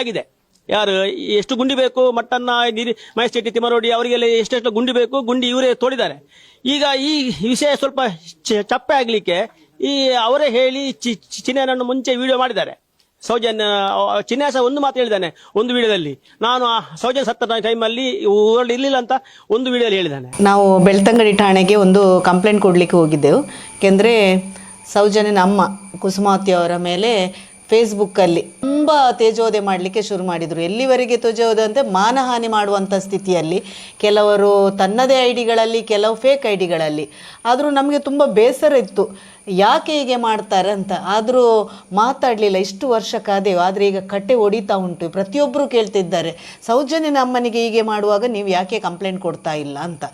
ಆಗಿದೆ. ಯಾರು, ಎಷ್ಟು ಗುಂಡಿ ಬೇಕು, ಮಟ್ಟನ್ನ, ನೀರಿ, ಮಹೇಶ್ ತಿಮ್ಮರೋಡಿ ಅವರಿಗೆಲ್ಲ ಎಷ್ಟೆಷ್ಟು ಗುಂಡಿ ಬೇಕು, ಗುಂಡಿ ಇವರೇ ತೋಳಿದ್ದಾರೆ ಈಗ ಈ ವಿಷಯ ಸ್ವಲ್ಪ ಚಪ್ಪೆ ಆಗ್ಲಿಕ್ಕೆ ಈ ಅವರೇ ಹೇಳಿ ಚಿನ್ನನನ್ನು ಮುಂಚೆ ವಿಡಿಯೋ ಮಾಡಿದ್ದಾರೆ. ಸೌಜನ್ಯ ಚಿನ್ನಾಸ ಒಂದು ಮಾತು ಹೇಳಿದ್ದಾನೆ ಒಂದು ವಿಡಿಯೋದಲ್ಲಿ. ನಾನು ಆ ಸೌಜನ್ಯ ಸತ್ತ ಟೈಮಲ್ಲಿ ಊರಲ್ಲಿ ಇರಲಿಲ್ಲ ಅಂತ ಒಂದು ವಿಡಿಯೋದಲ್ಲಿ ಹೇಳಿದ್ದಾನೆ. ನಾವು ಬೆಳ್ತಂಗಡಿ ಠಾಣೆಗೆ ಒಂದು ಕಂಪ್ಲೇಂಟ್ ಕೊಡಲಿಕ್ಕೆ ಹೋಗಿದ್ದೆವು. ಏಕೆಂದರೆ ಸೌಜನ್ಯನ ಅಮ್ಮ ಕುಸುಮಾವತಿ ಅವರ ಮೇಲೆ ಫೇಸ್ಬುಕ್ಕಲ್ಲಿ ತುಂಬ ತೇಜೋದೆ ಮಾಡಲಿಕ್ಕೆ ಶುರು ಮಾಡಿದರು. ಎಲ್ಲಿವರೆಗೆ ತೇಜೋದೆ ಅಂತ ಮಾನಹಾನಿ ಮಾಡುವಂಥ ಸ್ಥಿತಿಯಲ್ಲಿ, ಕೆಲವರು ತನ್ನದೇ ಐ ಡಿಗಳಲ್ಲಿ ಕೆಲವು ಫೇಕ್ ಐ ಡಿಗಳಲ್ಲಿ ಆದರೂ ನಮಗೆ ತುಂಬ ಬೇಸರ ಇತ್ತು. ಯಾಕೆ ಹೀಗೆ ಮಾಡ್ತಾರೆ ಅಂತ. ಆದರೂ ಮಾತಾಡಲಿಲ್ಲ. ಇಷ್ಟು ವರ್ಷ ಕಾದೆವು, ಆದರೆ ಈಗ ಕಟ್ಟೆ ಒಡಿತಾ ಉಂಟು. ಪ್ರತಿಯೊಬ್ಬರು ಕೇಳ್ತಿದ್ದಾರೆ, ಸೌಜನ್ಯನ ಅಮ್ಮನಿಗೆ ಹೀಗೆ ಮಾಡುವಾಗ ನೀವು ಯಾಕೆ ಕಂಪ್ಲೇಂಟ್ ಕೊಡ್ತಾ ಇಲ್ಲ ಅಂತ.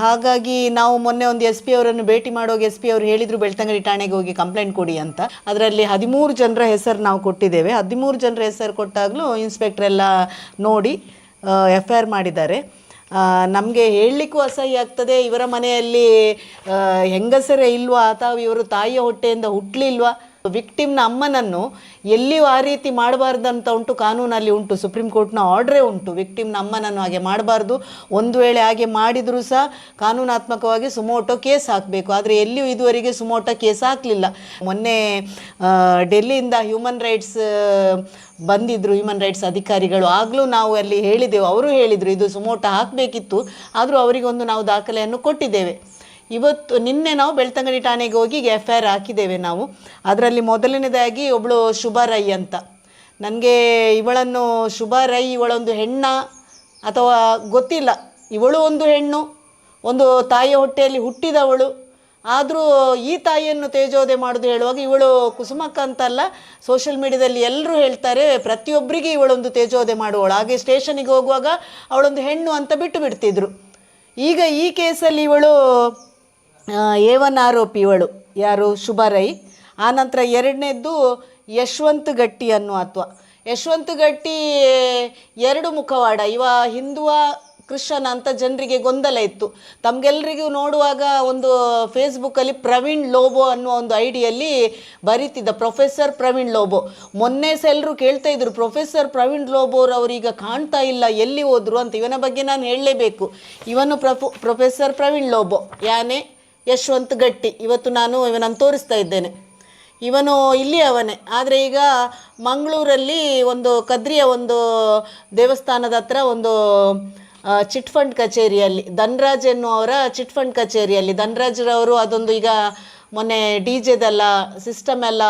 ಹಾಗಾಗಿ ನಾವು ಮೊನ್ನೆ ಒಂದು ಎಸ್ ಪಿ ಅವರನ್ನು ಭೇಟಿ ಮಾಡುವಾಗ ಎಸ್ ಪಿ ಅವರು ಹೇಳಿದರು, ಬೆಳ್ತಂಗಡಿ ಠಾಣೆಗೆ ಹೋಗಿ ಕಂಪ್ಲೇಂಟ್ ಕೊಡಿ ಅಂತ. ಅದರಲ್ಲಿ ಹದಿಮೂರು ಜನರ ಹೆಸರು ನಾವು ಕೊಟ್ಟಿದ್ದೇವೆ. ಹದಿಮೂರು ಜನರ ಹೆಸರು ಕೊಟ್ಟಾಗಲೂ ಇನ್ಸ್ಪೆಕ್ಟರ್ ಎಲ್ಲ ನೋಡಿ ಎಫ್ ಐ ಆರ್ ಮಾಡಿದ್ದಾರೆ ನಮಗೆ ಹೇಳಲಿಕ್ಕೂ ಅಸಹ್ಯ ಆಗ್ತದೆ. ಇವರ ಮನೆಯಲ್ಲಿ ಹೆಂಗಸರೇ ಇಲ್ವಾ? ಅಥವಾ ಇವರು ತಾಯಿಯ ಹೊಟ್ಟೆಯಿಂದ ಹುಟ್ಟಲಿಲ್ವಾ ವಿಕ್ಟಿಮ್ನ ಅಮ್ಮನನ್ನು ಎಲ್ಲಿಯೂ ಆ ರೀತಿ ಮಾಡಬಾರ್ದಂತ ಉಂಟು, ಕಾನೂನಲ್ಲಿ ಉಂಟು, ಸುಪ್ರೀಂ ಕೋರ್ಟ್ನ ಆರ್ಡ್ರೇ ಉಂಟು. ವಿಕ್ಟಿಮ್ನ ಅಮ್ಮನನ್ನು ಹಾಗೆ ಮಾಡಬಾರ್ದು. ಒಂದು ವೇಳೆ ಹಾಗೆ ಮಾಡಿದರೂ ಸಹ ಕಾನೂನಾತ್ಮಕವಾಗಿ ಸುಮೋಟೋ ಕೇಸ್ ಹಾಕಬೇಕು. ಆದರೆ ಎಲ್ಲಿಯೂ ಇದುವರೆಗೆ ಸುಮೋಟೋ ಕೇಸ್ ಹಾಕಲಿಲ್ಲ. ಮೊನ್ನೆ ಡೆಲ್ಲಿಯಿಂದ ಹ್ಯೂಮನ್ ರೈಟ್ಸ್ ಬಂದಿದ್ದರು ಹ್ಯೂಮನ್ ರೈಟ್ಸ್ ಅಧಿಕಾರಿಗಳು. ಆಗಲೂ ನಾವು ಅಲ್ಲಿ ಹೇಳಿದೆವು. ಅವರು ಹೇಳಿದರು, ಇದು ಸುಮೋಟ ಹಾಕಬೇಕಿತ್ತು. ಆದರೂ ಅವರಿಗೊಂದು ನಾವು ದಾಖಲೆಯನ್ನು ಕೊಟ್ಟಿದ್ದೇವೆ. ಇವತ್ತು ನಿನ್ನೆ ನಾವು ಬೆಳ್ತಂಗಡಿ ಠಾಣೆಗೆ ಹೋಗಿ ಎಫ್ ಐ ಆರ್ ಹಾಕಿದ್ದೇವೆ ನಾವು. ಅದರಲ್ಲಿ ಮೊದಲನೇದಾಗಿ ಒಬ್ಬಳು ಶುಭ ರೈ ಅಂತ. ನನಗೆ ಇವಳನ್ನು ಶುಭ ರೈ, ಇವಳೊಂದು ಹೆಣ್ಣ ಅಥವಾ ಗೊತ್ತಿಲ್ಲ. ಇವಳು ಒಂದು ಹೆಣ್ಣು, ಒಂದು ತಾಯಿಯ ಹೊಟ್ಟೆಯಲ್ಲಿ ಹುಟ್ಟಿದವಳು. ಆದರೂ ಈ ತಾಯಿಯನ್ನು ತೇಜೋದೆ ಮಾಡೋದು ಹೇಳುವಾಗ ಇವಳು ಕುಸುಮಕ್ಕ ಅಂತಲ್ಲ, ಸೋಷಿಯಲ್ ಮೀಡಿಯಾದಲ್ಲಿ ಎಲ್ಲರೂ ಹೇಳ್ತಾರೆ ಪ್ರತಿಯೊಬ್ಬರಿಗೆ ಇವಳೊಂದು ತೇಜೋದೆ ಮಾಡುವಳು. ಹಾಗೆ ಸ್ಟೇಷನಿಗೆ ಹೋಗುವಾಗ ಅವಳೊಂದು ಹೆಣ್ಣು ಅಂತ ಬಿಟ್ಟು ಬಿಡ್ತಿದ್ರು. ಈಗ ಈ ಕೇಸಲ್ಲಿ ಇವಳು ಎ ಒನ್ ಆರೋಪಿ ಇವಳು. ಯಾರು? ಶುಭರೈ. ಆನಂತರ ಎರಡನೇದ್ದು ಯಶವಂತ್ ಗಟ್ಟಿ ಅನ್ನುವ ಅಥವಾ ಯಶವಂತ್ ಗಟ್ಟಿ ಎರಡು ಮುಖವಾಡ. ಇವ ಹಿಂದುವ ಕ್ರಿಶ್ಚನ್ ಅಂತ ಜನರಿಗೆ ಗೊಂದಲ ಇತ್ತು. ತಮಗೆಲ್ಲರಿಗೂ ನೋಡುವಾಗ ಒಂದು ಫೇಸ್ಬುಕ್ಕಲ್ಲಿ ಪ್ರವೀಣ್ ಲೋಬೋ ಅನ್ನುವ ಒಂದು ಐಡಿಯಲ್ಲಿ ಬರೀತಿದ್ದ ಪ್ರೊಫೆಸರ್ ಪ್ರವೀಣ್ ಲೋಬೋ. ಮೊನ್ನೆ ಎಲ್ಲರೂ ಕೇಳ್ತಾ ಇದ್ರು, ಪ್ರೊಫೆಸರ್ ಪ್ರವೀಣ್ ಲೋಬೋರ್ ಅವರೀಗ ಕಾಣ್ತಾ ಇಲ್ಲ, ಎಲ್ಲಿ ಹೋದರು? ಅಂತ. ಇವನ ಬಗ್ಗೆ ನಾನು ಹೇಳಲೇಬೇಕು. ಇವನು ಪ್ರೊಫು, ಪ್ರೊಫೆಸರ್ ಪ್ರವೀಣ್ ಲೋಬೋ. ಯಾನೆ? ಯಶವಂತ್ ಗಟ್ಟಿ ಇವತ್ತು ನಾನು ಇವನನ್ನು ತೋರಿಸ್ತಾ ಇದ್ದೇನೆ. ಇವನು ಇಲ್ಲಿ ಅವನೇ. ಆದರೆ ಈಗ ಮಂಗಳೂರಲ್ಲಿ ಒಂದು ಕದ್ರಿಯ ಒಂದು ದೇವಸ್ಥಾನದ ಹತ್ರ ಒಂದು ಚಿಟ್ ಫಂಡ್ ಕಚೇರಿಯಲ್ಲಿ, ಧನ್ರಾಜ್ ಎನ್ನುವರ ಚಿಟ್ ಫಂಡ್ ಕಚೇರಿಯಲ್ಲಿ. ಧನ್ರಾಜ್ರವರು ಅದೊಂದು ಈಗ ಮೊನ್ನೆ ಡಿ ಜೆದೆಲ್ಲ ಸಿಸ್ಟಮ್ ಎಲ್ಲ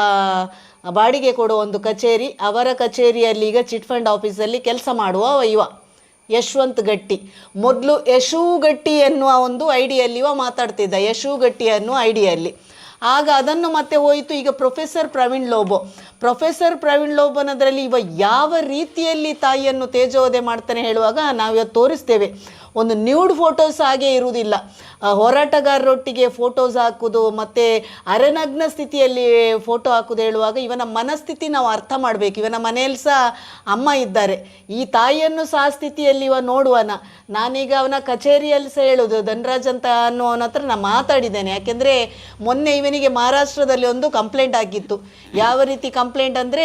ಬಾಡಿಗೆ ಕೊಡುವ ಒಂದು ಕಚೇರಿ. ಅವರ ಕಚೇರಿಯಲ್ಲಿ ಈಗ ಚಿಟ್ ಫಂಡ್ ಆಫೀಸಲ್ಲಿ ಕೆಲಸ ಮಾಡುವ ಇವ. ಯಶವಂತ್ ಗಟ್ಟಿ ಮೊದಲು ಯಶು ಗಟ್ಟಿ ಎನ್ನುವ ಒಂದು ಐಡಿಯಲ್ಲಿ ಮಾತಾಡ್ತಿದ್ದ ಯಶು ಗಟ್ಟಿ ಅನ್ನುವ ಐಡಿಯಲ್ಲಿ. ಆಗ ಅದನ್ನು ಮತ್ತೆ ಹೋಯಿತು ಈಗ ಪ್ರೊಫೆಸರ್ ಪ್ರವೀಣ್ ಲೋಬೋ. ಪ್ರೊಫೆಸರ್ ಪ್ರವೀಣ್ ಲೋಬನ್ ಅದರಲ್ಲಿ ಇವ ಯಾವ ರೀತಿಯಲ್ಲಿ ತಾಯಿಯನ್ನು ತೇಜೋದೆ ಮಾಡ್ತಾನೆ ಹೇಳುವಾಗ ನಾವು ಇವತ್ತು ತೋರಿಸ್ತೇವೆ. ಒಂದು ನ್ಯೂಡ್ ಫೋಟೋಸ್ ಹಾಗೆ ಇರುವುದಿಲ್ಲ. ಹೋರಾಟಗಾರರೊಟ್ಟಿಗೆ ಫೋಟೋಸ್ ಹಾಕೋದು ಮತ್ತು ಅರೆನಗ್ನ ಸ್ಥಿತಿಯಲ್ಲಿ ಫೋಟೋ ಹಾಕೋದು ಹೇಳುವಾಗ ಇವನ ಮನಸ್ಥಿತಿ ನಾವು ಅರ್ಥ ಮಾಡಬೇಕು. ಇವನ ಮನೆಯಲ್ಲಿ ಸಹ ಅಮ್ಮ ಇದ್ದಾರೆ. ಈ ತಾಯಿಯನ್ನು ಸಹ ಸ್ಥಿತಿಯಲ್ಲಿ ಇವ ನೋಡುವನ. ನಾನೀಗ ಅವನ ಕಚೇರಿಯಲ್ಲಿ ಸಹ ಹೇಳೋದು ಧನರಾಜ್ ಅಂತ ಅನ್ನುವನ ಹತ್ರ ನಾನು ಮಾತಾಡಿದ್ದೇನೆ. ಯಾಕೆಂದರೆ ಮೊನ್ನೆ ಇವನಿಗೆ ಮಹಾರಾಷ್ಟ್ರದಲ್ಲಿ ಒಂದು ಕಂಪ್ಲೇಂಟ್ ಆಗಿತ್ತು. ಯಾವ ರೀತಿ ಕಂಪ್ಲೇಂಟ್ ಅಂದರೆ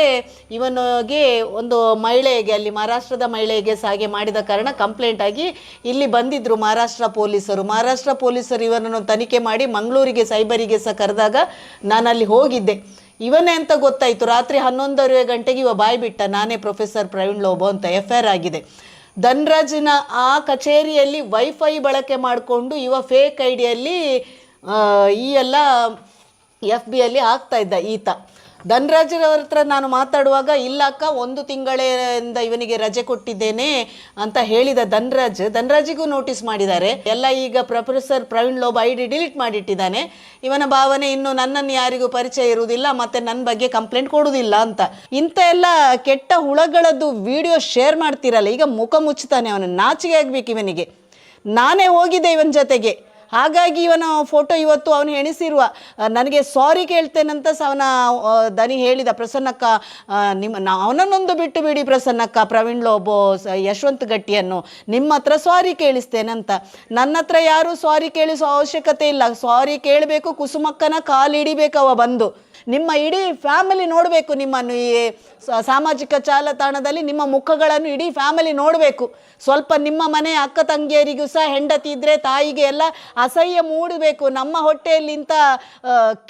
ಇವನಿಗೆ ಒಂದು ಮಹಿಳೆಗೆ, ಅಲ್ಲಿ ಮಹಾರಾಷ್ಟ್ರದ ಮಹಿಳೆಗೆ ಸಹ ಹಾಗೆ ಮಾಡಿದ ಕಾರಣ ಕಂಪ್ಲೇಂಟ್ ಆಗಿ ಇಲ್ಲಿ ಬಂದಿದ್ದರು ಮಹಾರಾಷ್ಟ್ರ ಪೊಲೀಸರು. ಮಹಾರಾಷ್ಟ್ರ ಪೊಲೀಸರು ಇವನನ್ನು ತನಿಖೆ ಮಾಡಿ ಮಂಗಳೂರಿಗೆ, ಸೈಬರಿಗೆ ಸಹ ಕರೆದಾಗ ನಾನು ಅಲ್ಲಿ ಹೋಗಿದ್ದೆ. ಇವನೇ ಅಂತ ಗೊತ್ತಾಯಿತು. ರಾತ್ರಿ ಹನ್ನೊಂದೂವರೆ ಗಂಟೆಗೆ ಇವ ಬಾಯಿ ಬಿಟ್ಟ. ನಾನೇ ಪ್ರೊಫೆಸರ್ ಪ್ರವೀಣ್ ಲೋಬೋ ಅಂತ ಎಫ್ ಐ ಆರ್ ಆಗಿದೆ. ಧನ್ರಾಜಿನ ಆ ಕಚೇರಿಯಲ್ಲಿ ವೈಫೈ ಬಳಕೆ ಮಾಡಿಕೊಂಡು ಇವ ಫೇಕ್ ಐಡಿಯಲ್ಲಿ ಈ ಎಲ್ಲ ಎಫ್ ಬಿಯಲ್ಲಿ ಆಗ್ತಾ ಇದ್ದ ಈತ. ಧನ್ರಾಜ್ರವ್ರ ಹತ್ರ ನಾನು ಮಾತಾಡುವಾಗ ಇಲ್ಲ ಅಕ್ಕ ಒಂದು ತಿಂಗಳಿಂದ ಇವನಿಗೆ ರಜೆ ಕೊಟ್ಟಿದ್ದೇನೆ ಅಂತ ಹೇಳಿದ ಧನರಾಜ್, ಧನರಾಜಿಗೂ ನೋಟಿಸ್ ಮಾಡಿದ್ದಾರೆ. ಎಲ್ಲ ಈಗ professor Praveen Lobo I D delete ಮಾಡಿಟ್ಟಿದ್ದಾನೆ. ಇವನ ಭಾವನೆ ಇನ್ನು ನನ್ನನ್ನು ಯಾರಿಗೂ ಪರಿಚಯ ಇರುವುದಿಲ್ಲ, ಮತ್ತೆ ನನ್ನ ಬಗ್ಗೆ ಕಂಪ್ಲೇಂಟ್ ಕೊಡುವುದಿಲ್ಲ ಅಂತ. ಇಂಥ ಎಲ್ಲ ಕೆಟ್ಟ ಹುಳಗಳದ್ದು ವಿಡಿಯೋ ಶೇರ್ ಮಾಡ್ತಿರಲ್ಲ, ಈಗ ಮುಖ ಮುಚ್ಚುತ್ತಾನೆ ಅವನು ನಾಚಿಗೆ ಆಗ್ಬೇಕು ಇವನಿಗೆ. ನಾನೇ ಹೋಗಿದ್ದೆ ಇವನ ಜೊತೆಗೆ. ಹಾಗಾಗಿ ಇವನ ಫೋಟೋ ಇವತ್ತು ಅವನು ಎಣಿಸಿರುವ ನನಗೆ ಸಾರಿ ಕೇಳ್ತೇನಂತ ಸಹ ಅವನ ದನಿ ಹೇಳಿದ ಪ್ರಸನ್ನಕ್ಕ ನಿಮ್ಮ ಅವನನ್ನೊಂದು ಬಿಟ್ಟು ಬಿಡಿ ಪ್ರಸನ್ನಕ್ಕ, ಪ್ರವೀಣ್ ಲೋಬೋ ಯಶವಂತ್ ಗಟ್ಟಿಯನ್ನು, ನಿಮ್ಮ ಹತ್ರ ಸಾರಿ ಕೇಳಿಸ್ತೇನಂತ ನನ್ನ ಹತ್ರ ಯಾರೂ ಸಾರಿ ಕೇಳಿಸೋ ಅವಶ್ಯಕತೆ ಇಲ್ಲ. ಸಾರಿ ಕೇಳಬೇಕು, ಕುಸುಮಕ್ಕನ ಕಾಲು ಹಿಡಿಬೇಕು ಅವ ಬಂದು. ನಿಮ್ಮ ಇಡೀ ಫ್ಯಾಮಿಲಿ ನೋಡಬೇಕು ನಿಮ್ಮನ್ನು ಈ ಸಾಮಾಜಿಕ ಜಾಲತಾಣದಲ್ಲಿ ನಿಮ್ಮ ಮುಖಗಳನ್ನು ಇಡೀ ಫ್ಯಾಮಿಲಿ ನೋಡಬೇಕು. ಸ್ವಲ್ಪ ನಿಮ್ಮ ಮನೆ ಅಕ್ಕ ತಂಗಿಯರಿಗೂ ಸಹ ಹೆಂಡತಿ ಇದ್ದರೆ ತಾಯಿಗೆ ಎಲ್ಲ ಅಸಹ್ಯ ಮೂಡಬೇಕು. ನಮ್ಮ ಹೊಟ್ಟೆಯಲ್ಲಿ ಇಂಥ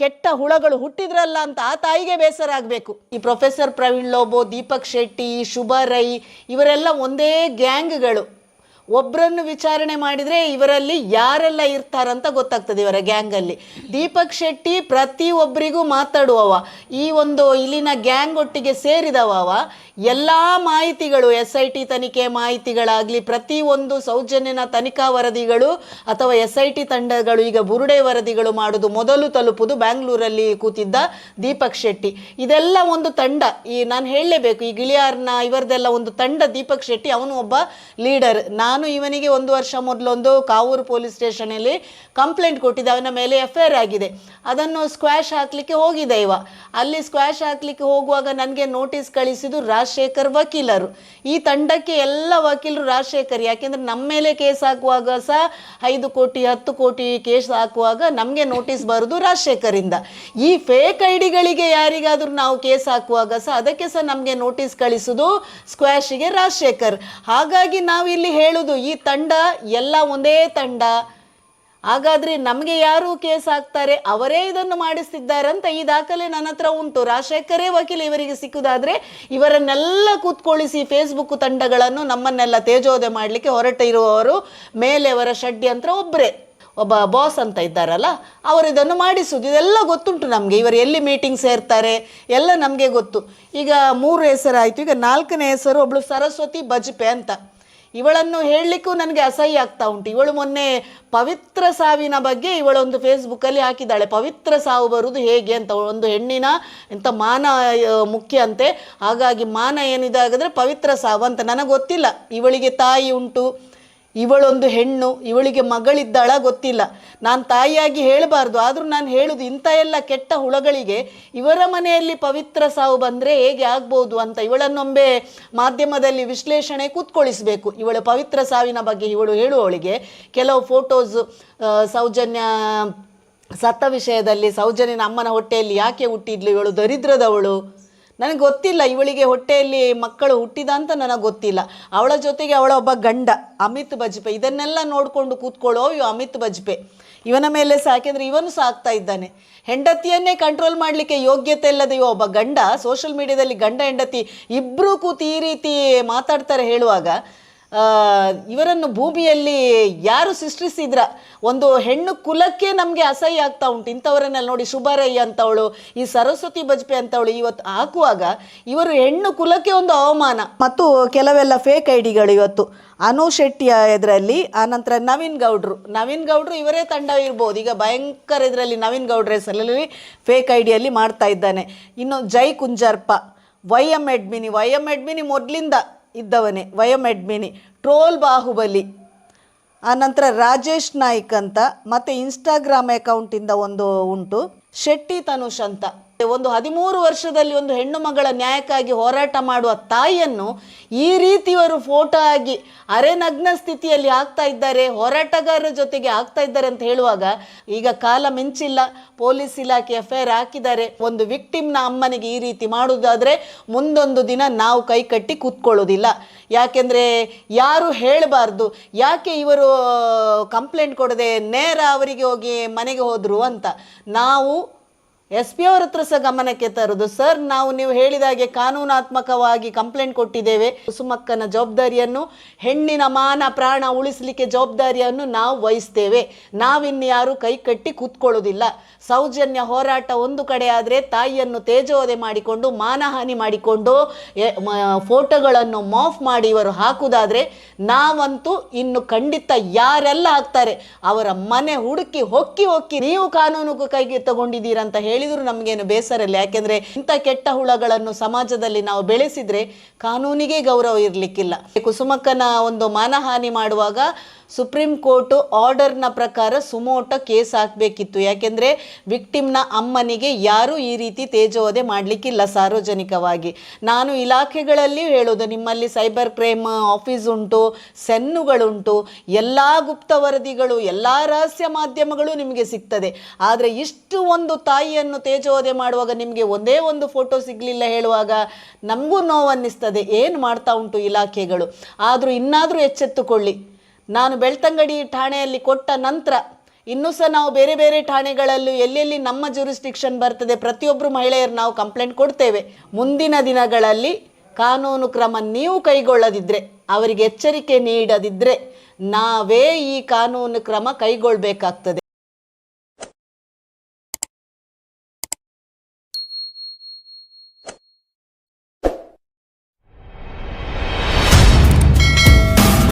ಕೆಟ್ಟ ಹುಳಗಳು ಹುಟ್ಟಿದ್ರಲ್ಲ ಅಂತ ಆ ತಾಯಿಗೆ ಬೇಸರ ಆಗಬೇಕು. ಈ ಪ್ರೊಫೆಸರ್ ಪ್ರವೀಣ್ ಲೋಬೋ, ದೀಪಕ್ ಶೆಟ್ಟಿ, ಶುಭ ರೈ, ಇವರೆಲ್ಲ ಒಂದೇ ಗ್ಯಾಂಗ್ಗಳು. ಒಬ್ಬರನ್ನು ವಿಚಾರಣೆ ಮಾಡಿದರೆ ಇವರಲ್ಲಿ ಯಾರೆಲ್ಲ ಇರ್ತಾರಂತ ಗೊತ್ತಾಗ್ತದೆ ಇವರ ಗ್ಯಾಂಗಲ್ಲಿ. ದೀಪಕ್ ಶೆಟ್ಟಿ ಪ್ರತಿಯೊಬ್ಬರಿಗೂ ಮಾತಾಡುವವ. ಈ ಒಂದು ಇಲ್ಲಿನ ಗ್ಯಾಂಗ್ ಒಟ್ಟಿಗೆ ಸೇರಿದವ ಅವ ಎಲ್ಲ ಮಾಹಿತಿಗಳು ಎಸ್ ಐ ಟಿ ತನಿಖೆ ಮಾಹಿತಿಗಳಾಗಲಿ ಪ್ರತಿಯೊಂದು ಸೌಜನ್ಯನ ತನಿಖಾ ವರದಿಗಳು ಅಥವಾ ಎಸ್ ಐ ಟಿ ತಂಡಗಳು ಈಗ ಬುರುಡೆ ವರದಿಗಳು ಮಾಡೋದು, ಮೊದಲು ತಲುಪುದು ಬ್ಯಾಂಗ್ಳೂರಲ್ಲಿ ಕೂತಿದ್ದ ದೀಪಕ್ ಶೆಟ್ಟಿ. ಇದೆಲ್ಲ ಒಂದು ತಂಡ. ಈ ನಾನು ಹೇಳಲೇಬೇಕು, ಈ ಗಿಳಿಯಾರ್ನ ಇವರದೆಲ್ಲ ಒಂದು ತಂಡ ದೀಪಕ್ ಶೆಟ್ಟಿ. ಅವನು ಒಬ್ಬ ಲೀಡರ್. ನಾನು ಇವನಿಗೆ ಒಂದು ವರ್ಷ ಮೊದಲೊಂದು ಕಾವೂರು ಪೊಲೀಸ್ ಸ್ಟೇಷನಲ್ಲಿ ಕಂಪ್ಲೇಂಟ್ ಕೊಟ್ಟಿದ್ದೆ. ಅವನ ಮೇಲೆ ಎಫ್ ಐ ಆಗಿದೆ. ಅದನ್ನು ಸ್ಕ್ವಾಶ್ ಹಾಕ್ಲಿಕ್ಕೆ ಹೋಗಿದೆ ಇವ. ಅಲ್ಲಿ ಸ್ಕ್ವಾಶ್ ಹಾಕ್ಲಿಕ್ಕೆ ಹೋಗುವಾಗ ನನಗೆ ನೋಟಿಸ್ ಕಳಿಸಿದ್ದು ರಾಜಶೇಖರ್ ವಕೀಲರು. ಈ ತಂಡಕ್ಕೆ ಎಲ್ಲ ವಕೀಲರು ರಾಜಶೇಖರ್, ಯಾಕೆಂದ್ರೆ ನಮ್ಮ ಮೇಲೆ ಕೇಸ್ ಹಾಕುವಾಗ ಸಹ ಐದು ಕೋಟಿ, ಹತ್ತು ಕೋಟಿ ಕೇಸ್ ಹಾಕುವಾಗ ನಮಗೆ ನೋಟಿಸ್ ಬರೋದು ರಾಜಶೇಖರಿಂದ. ಈ ಫೇಕ್ ಐಡಿಗಳಿಗೆ ಯಾರಿಗಾದರೂ ನಾವು ಕೇಸ್ ಹಾಕುವಾಗ ಸಹ ಅದಕ್ಕೆ ಸಹ ನಮಗೆ ನೋಟಿಸ್ ಕಳಿಸೋದು ಸ್ಕ್ವಾಶಿಗೆ ರಾಜಶೇಖರ್. ಹಾಗಾಗಿ ನಾವು ಇಲ್ಲಿ ಹೇಳುದು, ಈ ತಂಡ ಎಲ್ಲ ಒಂದೇ ತಂಡ. ಹಾಗಾದ್ರೆ ನಮಗೆ ಯಾರು ಕೇಸ್ ಹಾಕ್ತಾರೆ? ಅವರೇ ಇದನ್ನು ಮಾಡಿಸ್ತಿದ್ದಾರೆ ಅಂತ ಈ ದಾಖಲೆ ನನ್ನ ಹತ್ರ ಉಂಟು. ರಾಜಶೇಖರೇ ವಕೀಲ ಇವರಿಗೆ ಸಿಕ್ಕುದಾದ್ರೆ ಇವರನ್ನೆಲ್ಲ ಕೂತ್ಕೊಳಿಸಿ ಫೇಸ್ಬುಕ್ ತಂಡಗಳನ್ನು ನಮ್ಮನ್ನೆಲ್ಲ ತೇಜೋದೆ ಮಾಡಲಿಕ್ಕೆ ಹೊರಟಿರುವವರು ಮೇಲೆ ಅವರ ಷಡ್ಯಂತ್ರ ಒಬ್ಬರೇ ಒಬ್ಬ ಬಾಸ್ ಅಂತ ಇದ್ದಾರಲ್ಲ, ಅವರು ಇದನ್ನು ಮಾಡಿಸೋದು ಇದೆಲ್ಲ ಗೊತ್ತುಂಟು ನಮಗೆ. ಇವರು ಎಲ್ಲಿ ಮೀಟಿಂಗ್ ಸೇರ್ತಾರೆ? ಎಲ್ಲ ನಮಗೆ ಗೊತ್ತು. ಈಗ ಮೂರು ಹೆಸರಾಯಿತು. ಈಗ ನಾಲ್ಕನೇ ಹೆಸರು ಒಬ್ಬಳು ಸರಸ್ವತಿ ಬಜ್ಪೆ ಅಂತ. ಇವಳನ್ನು ಹೇಳಲಿಕ್ಕೂ ನನಗೆ ಅಸಹ್ಯ ಆಗ್ತಾ ಉಂಟು. ಇವಳು ಮೊನ್ನೆ ಪವಿತ್ರ ಸಾವಿನ ಬಗ್ಗೆ ಇವಳೊಂದು ಫೇಸ್ಬುಕ್ಕಲ್ಲಿ ಹಾಕಿದ್ದಾಳೆ. ಪವಿತ್ರ ಸಾವು ಬರುವುದು ಹೇಗೆ ಅಂತ, ಒಂದು ಹೆಣ್ಣಿನ ಎಂಥ ಮಾನ ಮುಖ್ಯ ಅಂತೆ. ಹಾಗಾಗಿ ಮಾನ ಏನಿದಾಗಿದ್ರೆ ಪವಿತ್ರ ಸಾವು ಅಂತ ನನಗೆ ಗೊತ್ತಿಲ್ಲ ಇವಳಿಗೆ ತಾಯಿ ಉಂಟು. ಇವಳೊಂದು ಹೆಣ್ಣು, ಇವಳಿಗೆ ಮಗಳಿದ್ದಾಳ ಗೊತ್ತಿಲ್ಲ. ನಾನು ತಾಯಿಯಾಗಿ ಹೇಳಬಾರ್ದು, ಆದರೂ ನಾನು ಹೇಳುದು ಇಂಥ ಎಲ್ಲ ಕೆಟ್ಟ ಹುಳಗಳಿಗೆ ಇವರ ಮನೆಯಲ್ಲಿ ಪವಿತ್ರ ಸಾವು ಬಂದರೆ ಹೇಗೆ ಆಗ್ಬೋದು ಅಂತ ಇವಳನ್ನೊಮ್ಮೆ ಮಾಧ್ಯಮದಲ್ಲಿ ವಿಶ್ಲೇಷಣೆ ಕೂತ್ಕೊಳಿಸಬೇಕು. ಇವಳು ಪವಿತ್ರ ಸಾವಿನ ಬಗ್ಗೆ ಇವಳು ಹೇಳುವವಳಿಗೆ ಕೆಲವು ಫೋಟೋಸ್ ಸೌಜನ್ಯ, ಸತ್ತ ವಿಷಯದಲ್ಲಿ ಸೌಜನ್ಯನ ಅಮ್ಮನ ಹೊಟ್ಟೆಯಲ್ಲಿ ಯಾಕೆ ಹುಟ್ಟಿದ್ಲು ಇವಳು, ದರಿದ್ರದವಳು? ನನಗೆ ಗೊತ್ತಿಲ್ಲ ಇವಳಿಗೆ ಹೊಟ್ಟೆಯಲ್ಲಿ ಮಕ್ಕಳು ಹುಟ್ಟಿದ ಅಂತ ನನಗೆ ಗೊತ್ತಿಲ್ಲ. ಅವಳ ಜೊತೆಗೆ ಅವಳ ಒಬ್ಬ ಗಂಡ, ಅಮಿತ್ ಬಜ್ಪೆ, ಇದನ್ನೆಲ್ಲ ನೋಡಿಕೊಂಡು ಕೂತ್ಕೊಳ್ಳೋ ಇವ ಅಮಿತ್ ಬಜ್ಪೆ. ಇವನ ಮೇಲೆ ಸಾಕಿದ್ರೆ ಇವನು ಸಾಕ್ತಾ ಇದ್ದಾನೆ. ಹೆಂಡತಿಯನ್ನೇ ಕಂಟ್ರೋಲ್ ಮಾಡಲಿಕ್ಕೆ ಯೋಗ್ಯತೆ ಇಲ್ಲದೆ ಇವ ಒಬ್ಬ ಗಂಡ ಸೋಷಿಯಲ್ ಮೀಡಿಯಾದಲ್ಲಿ ಗಂಡ, ಹೆಂಡತಿ ಇಬ್ಬರೂ ಕೂತು ಈ ರೀತಿ ಮಾತಾಡ್ತಾರೆ ಹೇಳುವಾಗ ಇವರನ್ನು ಭೂಮಿಯಲ್ಲಿ ಯಾರು ಸೃಷ್ಟಿಸಿದ್ರ? ಒಂದು ಹೆಣ್ಣು ಕುಲಕ್ಕೆ ನಮಗೆ ಅಸಹ್ಯ ಆಗ್ತಾ ಉಂಟು. ಇಂಥವರನ್ನೆಲ್ಲ ನೋಡಿ ಶುಭರಯ್ಯ ಅಂತವಳು, ಈ ಸರಸ್ವತಿ ಬಜ್ಪೆ ಅಂತವಳು ಇವತ್ತು ಹಾಕುವಾಗ ಇವರು ಹೆಣ್ಣು ಕುಲಕ್ಕೆ ಒಂದು ಅವಮಾನ. ಮತ್ತು ಕೆಲವೆಲ್ಲ ಫೇಕ್ ಐಡಿಗಳು ಇವತ್ತು. ಅನು ಶೆಟ್ಟಿಯ ಇದರಲ್ಲಿ ಆನಂತರ ನವೀನ್ ಗೌಡ್ರು. ನವೀನ್ ಗೌಡ್ರು ಇವರೇ ತಂಡ ಇರ್ಬೋದು. ಈಗ ಭಯಂಕರ ಇದರಲ್ಲಿ ನವೀನ್ ಗೌಡ್ರ ಹೆಸರಲ್ಲಿ ಫೇಕ್ ಐಡಿಯಲ್ಲಿ ಮಾಡ್ತಾ ಇದ್ದಾನೆ. ಇನ್ನು ಜೈ ಕುಂಜರ್ಪ, ವೈ ಎಂ ಎಡ್ಮಿನಿ. ವೈ ಎಂ ಎಡ್ಮಿನಿ ಮೊದಲಿಂದ ಇದ್ದವನೇ ವಯಮೆಡ್ಮಿನಿ ಟ್ರೋಲ್ ಬಾಹುಬಲಿ. ಆನಂತರ ರಾಜೇಶ್ ನಾಯ್ಕ್ ಅಂತ, ಮತ್ತು ಇನ್ಸ್ಟಾಗ್ರಾಮ್ ಅಕೌಂಟಿಂದ ಒಂದು ಉಂಟು, ಶೆಟ್ಟಿ ತನುಷ್ ಅಂತ. ಒಂದು ಹದಿಮೂರು ವರ್ಷದಲ್ಲಿ ಒಂದು ಹೆಣ್ಣು ಮಗಳ ನ್ಯಾಯಕ್ಕಾಗಿ ಹೋರಾಟ ಮಾಡುವ ತಾಯಿಯನ್ನು ಈ ರೀತಿ ಇವರು ಫೋಟೋ ಆಗಿ ಅರೆನಗ್ನ ಸ್ಥಿತಿಯಲ್ಲಿ ಆಗ್ತಾ ಇದ್ದಾರೆ, ಹೋರಾಟಗಾರರ ಜೊತೆಗೆ ಆಗ್ತಾ ಇದ್ದಾರೆ ಅಂತ ಹೇಳುವಾಗ ಈಗ ಕಾಲ ಮಿಂಚಿಲ್ಲ, ಪೊಲೀಸ್ ಇಲಾಖೆ ಎಫ್ ಹಾಕಿದ್ದಾರೆ. ಒಂದು ವಿಕ್ಟಿಮ್ನ ಅಮ್ಮನಿಗೆ ಈ ರೀತಿ ಮಾಡುವುದಾದರೆ ಮುಂದೊಂದು ದಿನ ನಾವು ಕೈ ಕಟ್ಟಿ ಕೂತ್ಕೊಳ್ಳೋದಿಲ್ಲ. ಯಾಕೆಂದರೆ ಯಾರು ಹೇಳಬಾರ್ದು, ಯಾಕೆ ಇವರು ಕಂಪ್ಲೇಂಟ್ ಕೊಡದೆ ನೇರ ಅವರಿಗೆ ಹೋಗಿ ಮನೆಗೆ ಹೋದರು ಅಂತ. ನಾವು ಎಸ್ ಪಿ ಅವ್ರ ಹತ್ರ ಸಹ ಗಮನಕ್ಕೆ ತರುದು ಸರ್, ನಾವು ನೀವು ಹೇಳಿದಾಗೆ ಕಾನೂನಾತ್ಮಕವಾಗಿ ಕಂಪ್ಲೇಂಟ್ ಕೊಟ್ಟಿದ್ದೇವೆ. ಕುಸುಮಕ್ಕನ ಜವಾಬ್ದಾರಿಯನ್ನು, ಹೆಣ್ಣಿನ ಮಾನ ಪ್ರಾಣ ಉಳಿಸಲಿಕ್ಕೆ ಜವಾಬ್ದಾರಿಯನ್ನು ನಾವು ವಹಿಸ್ತೇವೆ. ನಾವಿನ್ನು ಯಾರು ಕೈ ಕಟ್ಟಿ ಕೂತ್ಕೊಳ್ಳೋದಿಲ್ಲ. ಸೌಜನ್ಯ ಹೋರಾಟ ಒಂದು ಕಡೆ ಆದರೆ ತಾಯಿಯನ್ನು ತೇಜೋದೆ ಮಾಡಿಕೊಂಡು, ಮಾನಹಾನಿ ಮಾಡಿಕೊಂಡು ಫೋಟೋಗಳನ್ನು ಮಾಫ್ ಮಾಡಿ ಇವರು ಹಾಕುವುದಾದರೆ ನಾವಂತೂ ಇನ್ನು ಖಂಡಿತ ಯಾರೆಲ್ಲ ಹಾಕ್ತಾರೆ ಅವರ ಮನೆ ಹುಡುಕಿ ಹೊಕ್ಕಿ ಹೊಕ್ಕಿ ನೀವು ಕಾನೂನು ಕೈಗೆ ತಗೊಂಡಿದ್ದೀರಂತ ಹೇಳಿದ್ರು ನಮಗೇನು ಬೇಸರ ಇಲ್ಲ. ಯಾಕೆಂದ್ರೆ ಇಂಥ ಕೆಟ್ಟ ಹುಳಗಳನ್ನು ಸಮಾಜದಲ್ಲಿ ನಾವು ಬೆಳೆಸಿದ್ರೆ ಕಾನೂನಿಗೆ ಗೌರವ ಇರಲಿಕ್ಕಿಲ್ಲ. ಕುಸುಮಕ್ಕನ ಒಂದು ಮಾನಹಾನಿ ಮಾಡುವಾಗ ಸುಪ್ರೀಂ ಕೋರ್ಟ್ ಆರ್ಡರ್ನ ಪ್ರಕಾರ ಸುಮೋಟ ಕೇಸ್ ಹಾಕಬೇಕಿತ್ತು. ಯಾಕೆಂದರೆ ವಿಕ್ಟಿಮ್ನ ಅಮ್ಮನಿಗೆ ಯಾರೂ ಈ ರೀತಿ ತೇಜೋವಧೆ ಮಾಡಲಿಕ್ಕಿಲ್ಲ ಸಾರ್ವಜನಿಕವಾಗಿ. ನಾನು ಇಲಾಖೆಗಳಲ್ಲಿಯೂ ಹೇಳೋದು ನಿಮ್ಮಲ್ಲಿ ಸೈಬರ್ ಕ್ರೈಮ್ ಆಫೀಸ್ ಉಂಟು, ಸೆನ್ನುಗಳುಂಟು, ಎಲ್ಲ ಗುಪ್ತ ವರದಿಗಳು, ಎಲ್ಲ ರಹಸ್ಯ ಮಾಧ್ಯಮಗಳು ನಿಮಗೆ ಸಿಗ್ತದೆ. ಆದರೆ ಇಷ್ಟು ಒಂದು ತಾಯಿಯನ್ನು ತೇಜೋವಧೆ ಮಾಡುವಾಗ ನಿಮಗೆ ಒಂದೇ ಒಂದು ಫೋಟೋ ಸಿಗಲಿಲ್ಲ ಹೇಳುವಾಗ ನಮಗೂ ನೋವನ್ನಿಸ್ತದೆ. ಏನು ಮಾಡ್ತಾ ಉಂಟು ಇಲಾಖೆಗಳು? ಆದರೂ ಇನ್ನಾದರೂ ಎಚ್ಚೆತ್ತುಕೊಳ್ಳಿ. ನಾನು ಬೆಳ್ತಂಗಡಿ ಠಾಣೆಯಲ್ಲಿ ಕೊಟ್ಟ ನಂತರ ಇನ್ನೂ ಸಹ ನಾವು ಬೇರೆ ಬೇರೆ ಠಾಣೆಗಳಲ್ಲೂ ಎಲ್ಲೆಲ್ಲಿ ನಮ್ಮ ಜುರಿಸ್ಟಿಕ್ಷನ್ ಬರ್ತದೆ ಪ್ರತಿಯೊಬ್ಬರು ಮಹಿಳೆಯರು ನಾವು ಕಂಪ್ಲೇಂಟ್ ಕೊಡ್ತೇವೆ. ಮುಂದಿನ ದಿನಗಳಲ್ಲಿ ಕಾನೂನು ಕ್ರಮ ನೀವು ಕೈಗೊಳ್ಳದಿದ್ದರೆ ಅವರಿಗೆ ಎಚ್ಚರಿಕೆ ನೀಡದಿದ್ದರೆ ನಾವೇ ಈ ಕಾನೂನು ಕ್ರಮ ಕೈಗೊಳ್ಳಬೇಕಾಗ್ತದೆ